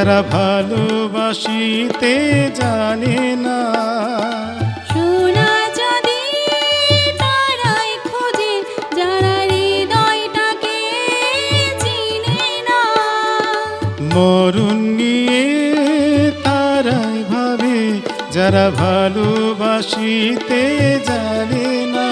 যারা ভালোবাসিতে জানে না। সোনা যদি তারাই খোঁজে যারা হৃদয়টাকে চিনে না। মরণ নিয়ে তারাই ভাবে যারা ভালোবাসিতে জানে না।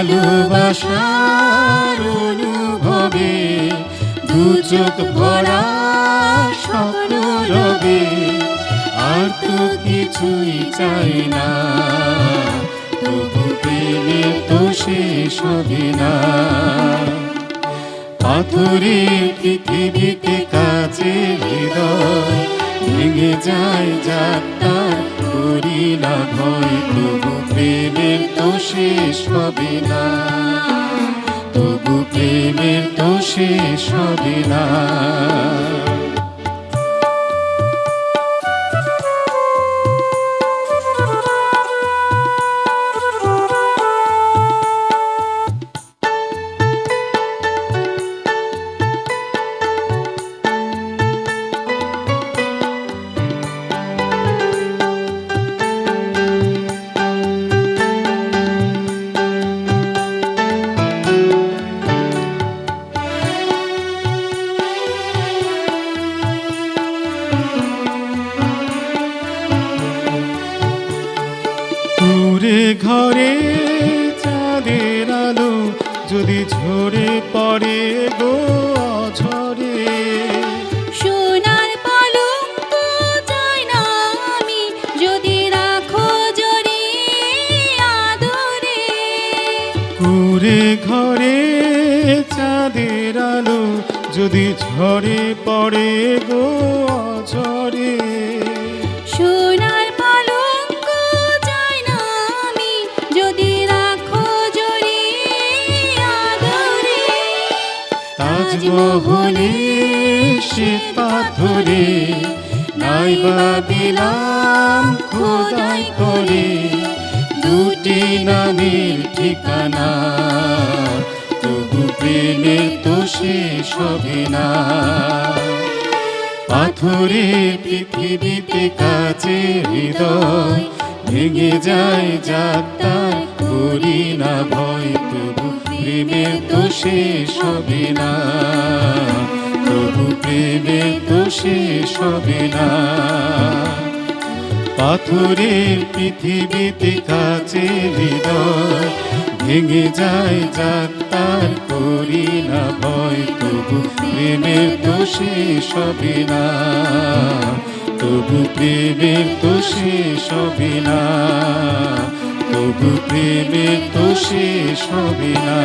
ভালোবাসার অনুভবে দু চোখ ভরা স্বপ্ন রবে আর তো কিছুই চাই না। তবু প্রেমে তো শেষ হবে না। পাথরের পৃথিবীতে কাছে হৃদয় ভেঙে যায় যাত্রা করি না ভয়, তবু প্রেমের তো শেষ হবে না। তবু প্রেমের তো শেষ হবে না। দূরে ঘরে চাঁদের আলো যদি ঝরে পড়ে গো ঝরে সোনার পালঙ্ক চাই না আমি যদি রাখো আদরে। ঘরে চাঁদের আলো যদি ঝরে পড়ে গো ঝরে তাজমহলে সে পাথরে নাইবা দিলাম খোদাই করে। দুটি নামের ঠিকানা, তবু প্রেমে তো শেষ হবে না। পাথরে পৃথিবীতে কাছে হৃদয় ভেঙে যায় যাত্রা করি না ভয়, তবু প্রেমের তো হবে না। তবু প্রেমের তো শেষ না। পাথরের পৃথিবীতে কাছে হৃদয় ভেঙে যায় যাক যাত্রার করি না ভয়। তবু প্রেমের তো হবে না। তবু প্রেমের তো হবে না। তবু প্রেমে তো শেষ হবে না।